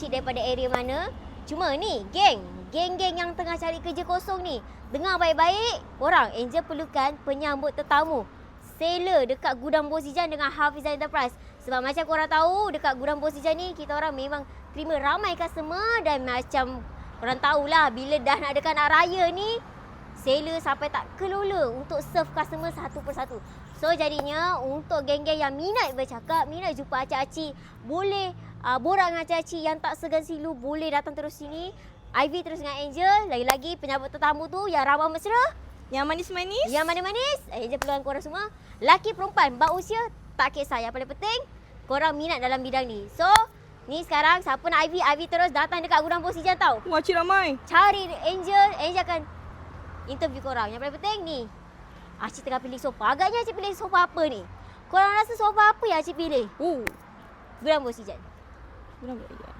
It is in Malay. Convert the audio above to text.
Acik daripada area mana. Cuma ni, geng. Geng-geng yang tengah cari kerja kosong ni. Dengar baik-baik. Korang, Angel perlukan penyambut tetamu. Seller dekat gudang Bosijan dengan Hafizah Enterprise. Sebab macam korang tahu, dekat gudang Bosijan ni, kita orang memang terima ramai customer dan macam korang tahulah bila dah nak dekat nak raya ni, seller sampai tak kelola untuk serve customer satu persatu. So jadinya untuk geng-geng yang minat bercakap, minat jumpa acik-acik, boleh uh, borak dengan acik-acik yang tak segan silu, boleh datang terus sini. Ivy terus dengan Angel, lagi-lagi penyambut tetamu tu yang ramah mesra, Yang manis-manis. yang manis-manis. Angel perlukan korang semua. Laki perempuan, bak usia, tak kisah. Yang paling penting, korang minat dalam bidang ni. So, ni sekarang siapa nak Ivy, Ivy terus datang dekat gudang Bosijan tau Wah, cik ramai. cari Angel, Angel akan interview korang. Yang paling penting ni, Acik tengah pilih sofa. Agaknya Acik pilih sofa apa ni? Korang rasa sofa apa yang Acik pilih? Oh. Gudang Bosijan. Kenapa?